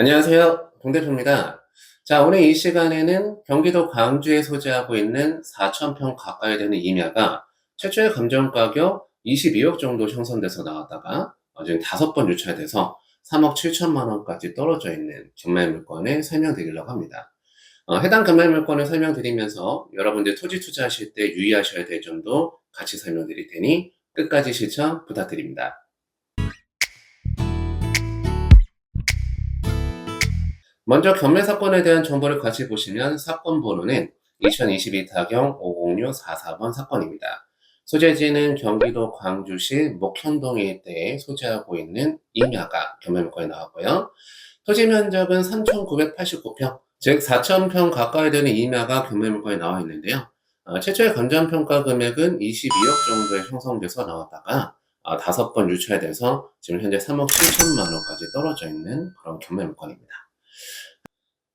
안녕하세요. 동대표입니다. 자, 오늘 이 시간에는 경기도 광주에 소재하고 있는 4,000평 가까이 되는 임야가 최초의 감정 가격 22억 정도 형성돼서 나왔다가 어, 지금 다섯 번 유찰돼서 3억 7천만 원까지 떨어져 있는 경매 물건을 설명드리려고 합니다. 어, 해당 경매 물건을 설명드리면서 여러분들 토지 투자하실 때 유의하셔야 될 점도 같이 설명드릴 테니 끝까지 시청 부탁드립니다. 먼저 경매 사건에 대한 정보를 같이 보시면 사건 번호는 2022 타경 50644번 사건입니다. 소재지는 경기도 광주시 목현동 일대에 소재하고 있는 임야가 경매 물건에 나왔고요. 토지 면적은 3,989평, 즉 4,000평 가까이 되는 임야가 경매 물건에 나와 있는데요. 어, 최초의 감정평가 금액은 22억 정도에 형성돼서 나왔다가 어, 다섯 번 유찰돼서 지금 현재 3억 7천만 원까지 떨어져 있는 그런 경매 물건입니다.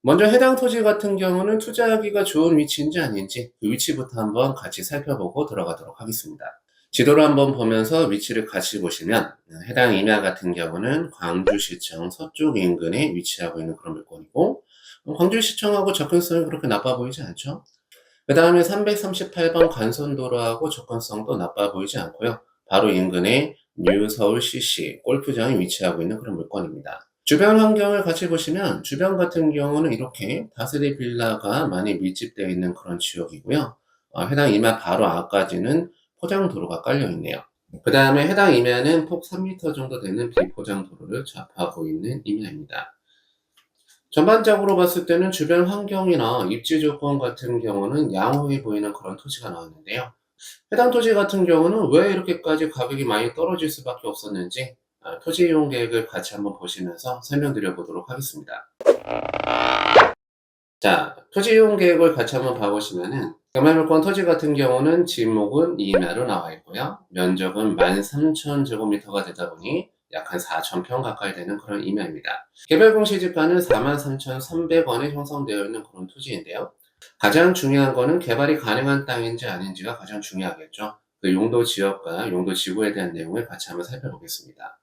먼저 해당 토지 같은 경우는 투자하기가 좋은 위치인지 아닌지 그 위치부터 한번 같이 살펴보고 들어가도록 하겠습니다. 지도를 한번 보면서 위치를 같이 보시면 해당 임야 같은 경우는 광주시청 서쪽 인근에 위치하고 있는 그런 물건이고 광주시청하고 접근성이 그렇게 나빠 보이지 않죠? 그 다음에 338번 간선도로하고 접근성도 나빠 보이지 않고요. 바로 인근에 뉴서울 CC 골프장이 위치하고 있는 그런 물건입니다. 주변 환경을 같이 보시면 주변 같은 경우는 이렇게 다스리 빌라가 많이 밀집되어 있는 그런 지역이고요. 어, 해당 임야 바로 앞까지는 포장도로가 깔려 있네요. 그 다음에 해당 임야는 폭 3m 정도 되는 비포장 도로를 접하고 있는 임야입니다. 전반적으로 봤을 때는 주변 환경이나 입지 조건 같은 경우는 양호해 보이는 그런 토지가 나왔는데요. 해당 토지 같은 경우는 왜 이렇게까지 가격이 많이 떨어질 수밖에 없었는지 아, 토지 이용 계획을 같이 한번 보시면서 설명드려 보도록 하겠습니다. 자, 토지 이용 계획을 같이 한번 봐보시면은 경매물건 토지 같은 경우는 지목은 2임야로 나와 있고요. 면적은 13,000제곱미터가 되다 보니 약 한 4,000평 가까이 되는 그런 임야입니다. 개별 공 시지가는 43,300원에 형성되어 있는 그런 토지인데요. 가장 중요한 거는 개발이 가능한 땅인지 아닌지가 가장 중요하겠죠. 그 용도 지역과 용도 지구에 대한 내용을 같이 한번 살펴보겠습니다.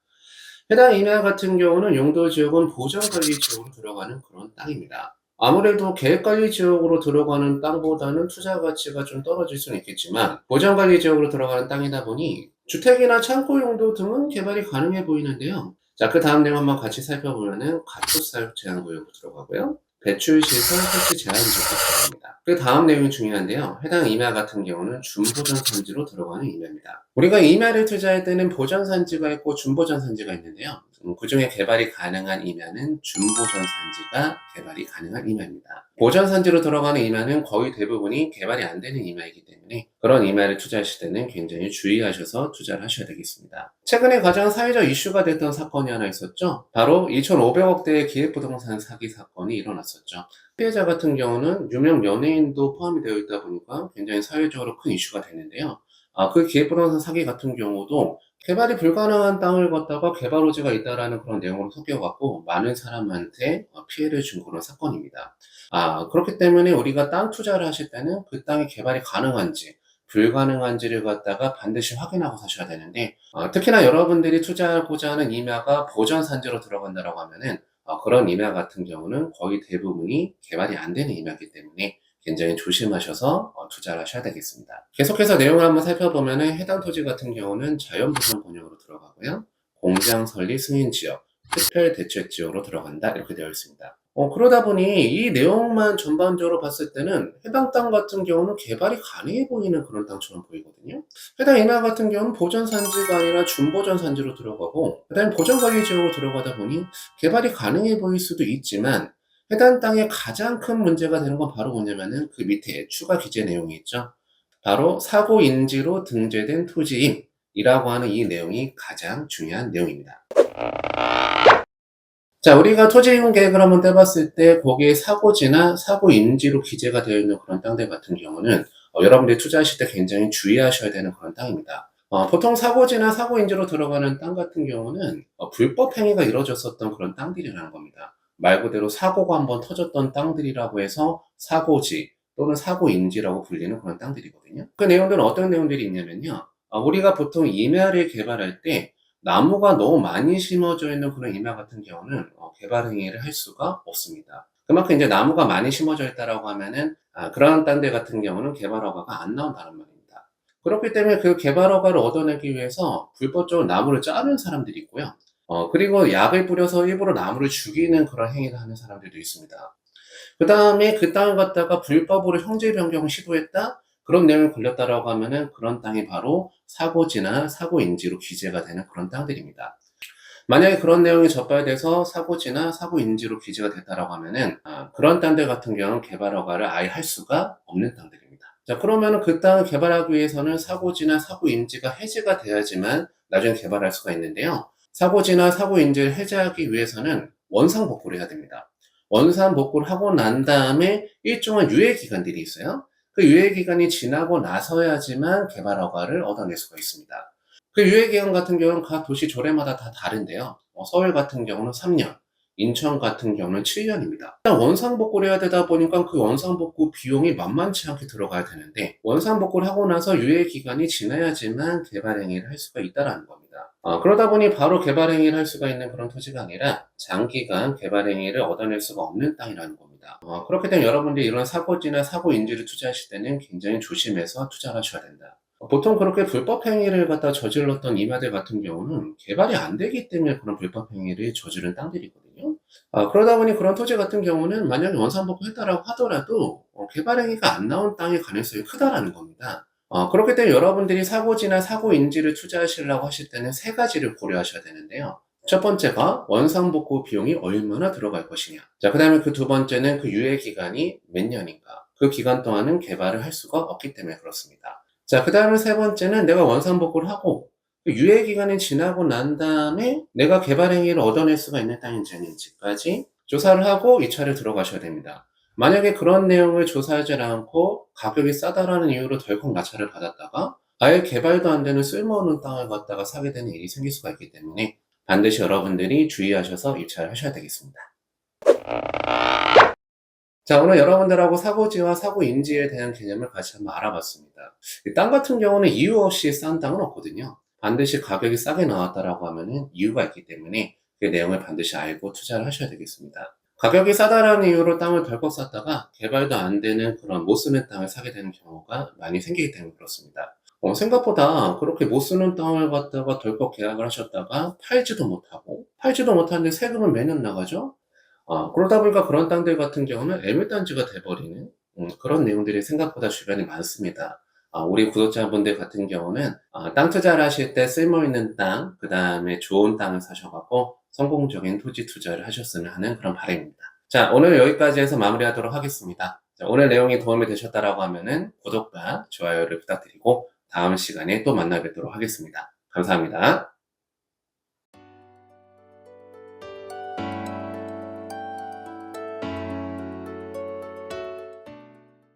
해당 임야 같은 경우는 용도 지역은 보전관리 지역으로 들어가는 그런 땅입니다. 아무래도 계획관리 지역으로 들어가는 땅보다는 투자 가치가 좀 떨어질 수는 있겠지만 보전관리 지역으로 들어가는 땅이다 보니 주택이나 창고 용도 등은 개발이 가능해 보이는데요. 자, 그 다음 내용 한번 같이 살펴보면은 가축 사육 제한 구역으로 들어가고요. 배출시설 설치 제한 지역으로 들어갑니다. 그 다음 내용이 중요한데요. 해당 임야 같은 경우는 준보전 산지로 들어가는 임야입니다. 우리가 임야를 투자할 때는 보전 산지가 있고 준보전 산지가 있는데요. 음, 그 중에 개발이 가능한 임야는 준보전 산지가 개발이 가능한 임야입니다. 보전 산지로 들어가는 임야는 거의 대부분이 개발이 안 되는 임야이기 때문에 그런 임야를 투자하실 때는 굉장히 주의하셔서 투자를 하셔야 되겠습니다. 최근에 가장 사회적 이슈가 됐던 사건이 하나 있었죠. 바로 2,500억대의 기획부동산 사기 사건이 일어났었죠. 피해자 같은 경우는 유명 연예인도 포함이 되어 있다 보니까 굉장히 사회적으로 큰 이슈가 됐는데요. 아, 그 기획부동산 사기 같은 경우도 개발이 불가능한 땅을 갖다가 개발 호지가 있다라는 그런 내용으로 섞여갖고 많은 사람한테 어, 피해를 준 그런 사건입니다. 아, 그렇기 때문에 우리가 땅 투자를 하실 때는 그 땅이 개발이 가능한지, 불가능한지를 갖다가 반드시 확인하고 사셔야 되는데, 어, 특히나 여러분들이 투자하고자 하는 임야가 보전 산지로 들어간다라고 하면은, 어, 그런 임야 같은 경우는 거의 대부분이 개발이 안 되는 임야이기 때문에 굉장히 조심하셔서 어, 투자를 하셔야 되겠습니다. 계속해서 내용을 한번 살펴보면 해당 토지 같은 경우는 자연보전 권역으로 들어가고요. 공장 설리 승인 지역, 특별 대책 지역으로 들어간다 이렇게 되어 있습니다. 어, 그러다 보니 이 내용만 전반적으로 봤을 때는 해당 땅 같은 경우는 개발이 가능해 보이는 그런 땅처럼 보이거든요. 해당 임야 같은 경우는 보전 산지가 아니라 준보전 산지로 들어가고 그다음에 보전 관리 지역으로 들어가다 보니 개발이 가능해 보일 수도 있지만 해당 땅의 가장 큰 문제가 되는 건 바로 뭐냐면은 그 밑에 추가 기재 내용이 있죠. 바로 사고 인지로 등재된 토지임이라고 하는 이 내용이 가장 중요한 내용입니다. 자, 우리가 토지 이용 계획을 한번 떼봤을 때 거기에 사고지나 사고 인지로 기재가 되어 있는 그런 땅들 같은 경우는 어, 여러분들이 투자하실 때 굉장히 주의하셔야 되는 그런 땅입니다. 어, 보통 사고지나 사고 인지로 들어가는 땅 같은 경우는 어, 불법 행위가 이루어졌었던 그런 땅들이라는 겁니다. 말 그대로 사고가 한번 터졌던 땅들이라고 해서 사고지 또는 사고인지라고 불리는 그런 땅들이거든요. 그 내용들은 어떤 내용들이 있냐면요. 어, 우리가 보통 임야를 개발할 때 나무가 너무 많이 심어져 있는 그런 임야 같은 경우는 어, 개발 행위를 할 수가 없습니다. 그만큼 이제 나무가 많이 심어져 있다라고 하면은 아, 딴데 같은 경우는 개발 허가가 안 나온다는 말입니다. 그렇기 때문에 그 개발 허가를 얻어내기 위해서 불법적으로 나무를 자르는 사람들이 있고요. 어, 그리고 약을 뿌려서 일부러 나무를 죽이는 그런 행위를 하는 사람들도 있습니다. 그 다음에 그 땅을 갖다가 불법으로 형제 변경을 시도했다? 그런 내용이 걸렸다라고 하면은 그런 땅이 바로 사고지나 사고인지로 규제가 되는 그런 땅들입니다. 만약에 그런 내용이 적발돼서 사고지나 사고인지로 규제가 됐다라고 하면은 아, 그런 땅들 같은 경우는 개발 허가를 아예 할 수가 없는 땅들입니다. 자 그러면은 그 땅을 개발하기 위해서는 사고지나 사고인지가 해제가 돼야지만 나중에 개발할 수가 있는데요. 사고지나 사고인지를 해제하기 위해서는 원상 복구를 해야 됩니다. 원상 복구를 하고 난 다음에 일정한 유예 기간들이 있어요. 그 유예 기간이 지나고 나서야지만 개발 허가를 얻어낼 수가 있습니다. 그 유예 기간 같은 경우는 각 도시 조례마다 다 다른데요. 어, 서울 같은 경우는 3년, 인천 같은 경우는 7년입니다. 일단 원상복구를 해야 되다 보니까 그 원상복구 비용이 만만치 않게 들어가야 되는데 원상복구를 하고 나서 유예 기간이 지나야지만 개발 행위를 할 수가 있다라는 겁니다. 어, 그러다 보니 바로 개발 행위를 할 수가 있는 그런 토지가 아니라 장기간 개발 행위를 얻어낼 수가 없는 땅이라는 겁니다. 어, 그렇기 때문에 여러분들이 이런 사고지나 사고 인지를 투자하실 때는 굉장히 조심해서 투자를 하셔야 된다. 보통 그렇게 불법 행위를 갖다 저질렀던 이마들 같은 경우는 개발이 안 되기 때문에 그런 불법 행위를 저지른 땅들이거든요. 아, 그러다 보니 그런 토지 같은 경우는 만약에 원상복구 했다라고 하더라도 어, 개발 행위가 안 나온 땅의 가능성이 크다라는 겁니다. 어, 그렇기 때문에 여러분들이 사고지나 사고인지를 투자하시려고 하실 때는 세 가지를 고려하셔야 되는데요. 첫 번째가 원상복구 비용이 얼마나 들어갈 것이냐. 자, 그 다음에 그 두 번째는 그 유예 기간이 몇 년인가. 그 기간 동안은 개발을 할 수가 없기 때문에 그렇습니다. 자, 그 다음에 세 번째는 내가 원상복구를 하고 그 유예 기간이 지나고 난 다음에 내가 개발 행위를 얻어낼 수가 있는 땅인지 아닌지까지 조사를 하고 이 차를 들어가셔야 됩니다. 만약에 그런 내용을 조사하지 않고 가격이 싸다라는 이유로 덜컥 낙찰을 받았다가 아예 개발도 안 되는 쓸모없는 땅을 갖다가 사게 되는 일이 생길 수가 있기 때문에 반드시 여러분들이 주의하셔서 입찰을 하셔야 되겠습니다. 자, 오늘 여러분들하고 사고지와 사고 인지에 대한 개념을 같이 한번 알아봤습니다. 이땅 같은 경우는 이유 없이 싼 땅은 없거든요. 반드시 가격이 싸게 나왔다라고 하면은 이유가 있기 때문에 그 내용을 반드시 알고 투자를 하셔야 되겠습니다. 가격이 싸다라는 이유로 땅을 덜컥 샀다가 개발도 안 되는 그런 못 쓰는 땅을 사게 되는 경우가 많이 생기기 때문에 그렇습니다. 어, 생각보다 그렇게 못 쓰는 땅을 갖다가 덜컥 계약을 하셨다가 팔지도 못하고 팔지도 못하는데 세금은 매년 나가죠? 어, 그러다 보니까 그런 땅들 같은 경우는 애물단지가 돼버리는 음, 그런 내용들이 생각보다 주변에 많습니다. 아, 우리 구독자분들 같은 경우는 아, 땅 투자를 하실 때 쓸모있는 땅, 그 다음에 좋은 땅을 사셔갖고 성공적인 토지 투자를 하셨으면 하는 그런 바람입니다. 자, 오늘 여기까지 해서 마무리하도록 하겠습니다. 자, 오늘 내용이 도움이 되셨다라고 하면은 구독과 좋아요를 부탁드리고 다음 시간에 또 만나 뵙도록 하겠습니다. 감사합니다.